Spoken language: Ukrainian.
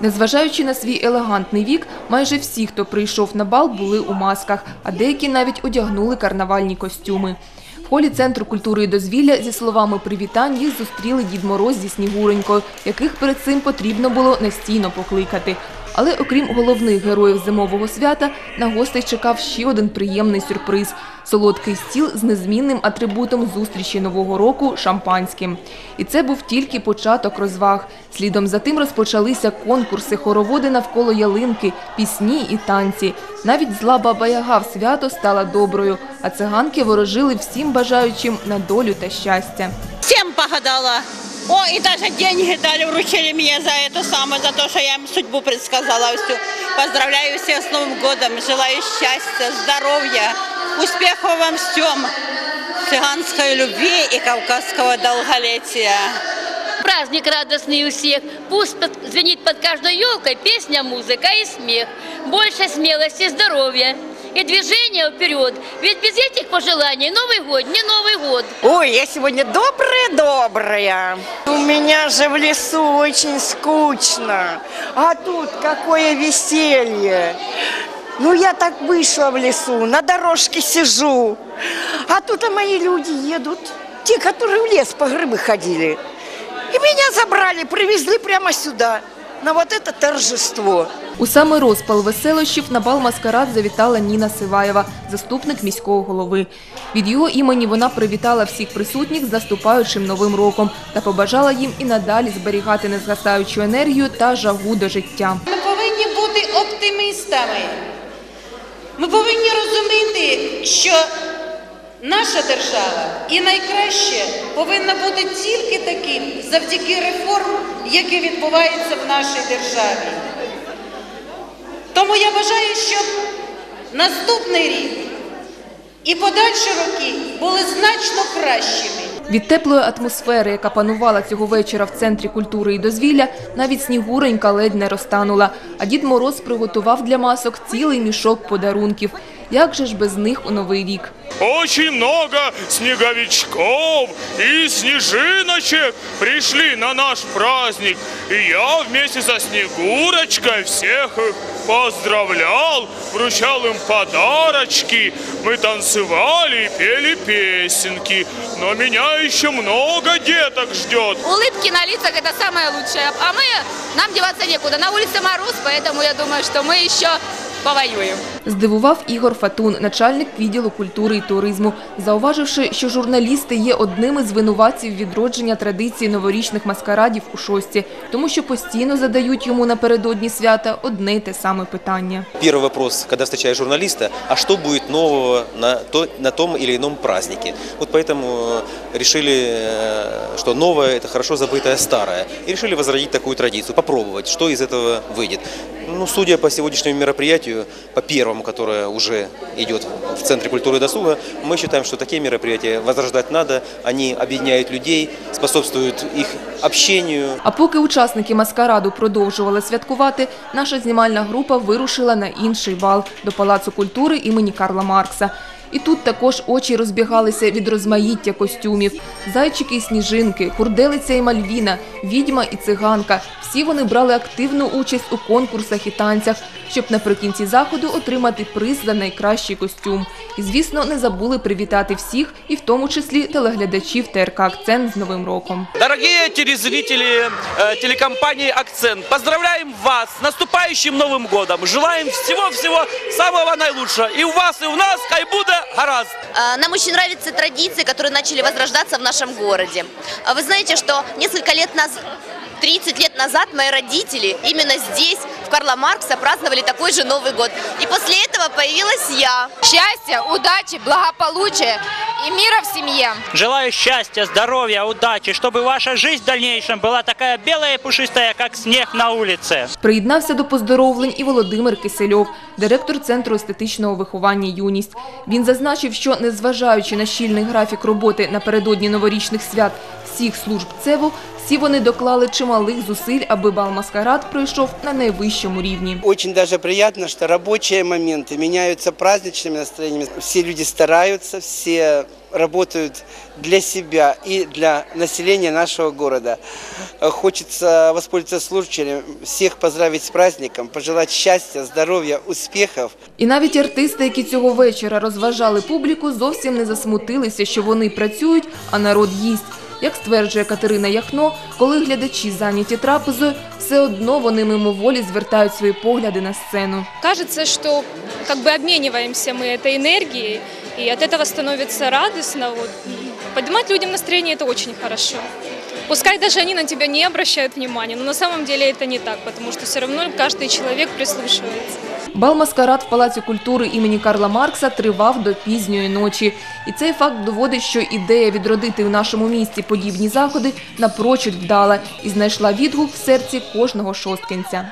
Незважаючи на свій елегантний вік, майже всі, хто прийшов на бал, були у масках, а деякі навіть одягнули карнавальні костюми. В холі Центру культури і дозвілля зі словами привітань їх зустріли Дід Мороз зі Снігуренькою, яких перед цим потрібно було настійно покликати. Але окрім головних героїв зимового свята, на гостей чекав ще один приємний сюрприз – солодкий стіл з незмінним атрибутом зустрічі Нового року – шампанським. І це був тільки початок розваг. Слідом за тим розпочалися конкурси, хороводи навколо ялинки, пісні і танці. Навіть зла баба Яга в свято стала доброю, а циганки ворожили всім бажаючим на долю та щастя. Всем погадала. О, и даже деньги дали, вручили мне за это самое, за то, что я им судьбу предсказала всю. Поздравляю всех с Новым годом, желаю счастья, здоровья, успехов вам всем, цыганской любви и кавказского долголетия. Праздник радостный у всех. Пусть под- звенит под каждой елкой песня, музыка и смех. Больше смелости, здоровья И движения вперед. Ведь без этих пожеланий Новый год не Новый год. Ой, я сегодня добрая-добрая. У меня же в лесу очень скучно. А тут какое веселье. Ну, я так вышла в лесу, на дорожке сижу. А тут а мои люди едут, те, которые в лес по грибы ходили. И меня забрали, привезли прямо сюда, на вот это торжество. У саме розпал веселощів на бал маскарад завітала Ніна Сиваєва, заступник міського голови. Від його імені вона привітала всіх присутніх з наступаючим новим роком та побажала їм і надалі зберігати незгасаючу енергію та жагу до життя. Ми повинні бути оптимістами. Ми повинні розуміти, що наша держава і найкраще повинна бути тільки таким завдяки реформ, які відбуваються в нашій державі. Тому я бажаю, щоб наступний рік і подальші роки були значно кращими. Від теплої атмосфери, яка панувала цього вечора в центрі культури і дозвілля, навіть снігуренька ледь не розтанула. А Дід Мороз приготував для масок цілий мішок подарунків. Як же ж без них у новий рік? Очень много снеговичков и снежиночек пришли на наш праздник. И я вместе со Снегурочкой всех их поздравлял, вручал им подарочки. Мы танцевали и пели песенки. Но меня еще много деток ждет. Улыбки на лицах – это самое лучшее. А мы, нам деваться некуда. На улице мороз, поэтому я думаю, что мы еще повоюем. Здивував Ігор Фатун, начальник відділу культури і туризму, зауваживши, що журналісти є одними з винуватців відродження традиції новорічних маскарадів у шості, тому що постійно задають йому напередодні свята одне й те саме питання. Первый вопрос, когда встречаешь журналиста, а что будет нового на, то, на том или ином празднике? Вот поэтому решили, э, что новое – это хорошо забытое старое. И решили возродить такую традицию, попробовать, что из этого выйдет. Ну, судя по сегодняшнему мероприятию, по первому, которое уже идет в Центре культуры и досуга, мы считаем, что такие мероприятия возрождать надо. Они объединяют людей, способствуют их общению, А поки учасники маскараду продовжували святкувати, наша знімальна група вирушила на інший бал до Палацу культури імені Карла Маркса. І тут також очі розбігалися від розмаїття костюмів. Зайчики і сніжинки, курделиця і мальвіна, відьма і циганка. Всі вони брали активну участь у конкурсах і танцях, щоб наприкінці заходу отримати приз за найкращий костюм. І, звісно, не забули привітати всіх, і в тому числі телеглядачів ТРК «Акцент» з Новим роком. Дорогие телезрители э, телекомпании «Акцент», поздравляем вас с наступающим Новым годом. Желаем всего-всего самого наилучшего. И у вас, и у нас, хай буде гаразд. А, Нам очень нравятся традиции, которые начали возрождаться в нашем городе. А Вы знаете, что несколько лет назад, 30 лет назад мои родители именно здесь, в Карла Маркса, праздновали такой же Новый год. И после этого появилась я. Счастья, удачи, благополучия и мира в семье. Желаю счастья, здоровья, удачи, чтобы ваша жизнь в дальнейшем была такая белая и пушистая, как снег на улице. Приєднався до поздоровлень і Володимир Кисельов, директор Центру естетичного виховання «Юність». Він зазначив, що незважаючи на щільний графік роботи напередодні новорічних свят всіх служб ЦЕВу, Всі вони доклали чималих зусиль, аби бал маскарад пройшов на найвищому рівні. Очень даже приятно, что рабочие моменты меняются праздничными настроениями. Все люди стараются, все работают для себя и для населения нашего города. Э, Хочется воспользоваться случаем, всех поздравить с праздником, пожелать счастья, здоровья, успехов. І навіть артисти, які цього вечора розважали публіку, зовсім не засмутилися, що вони працюють, а народ їсть. Як стверджує Катерина Яхно, коли глядачі зайняті трапезою, все одно вони мимоволі звертають свої погляди на сцену. Кажется, что как бы обмениваемся мы этой энергией, и от этого становится радостно. Вот. Поднимать людям настроение – это очень хорошо. Пускай даже они на тебя не обращают внимания, но на самом деле это не так, потому что все равно каждый человек прислушивается. Бал маскарад в Палаці культури імені Карла Маркса тривав до пізньої ночі. І цей факт доводить, що ідея відродити в нашому місті подібні заходи напрочуд вдала і знайшла відгук в серці кожного шосткинця.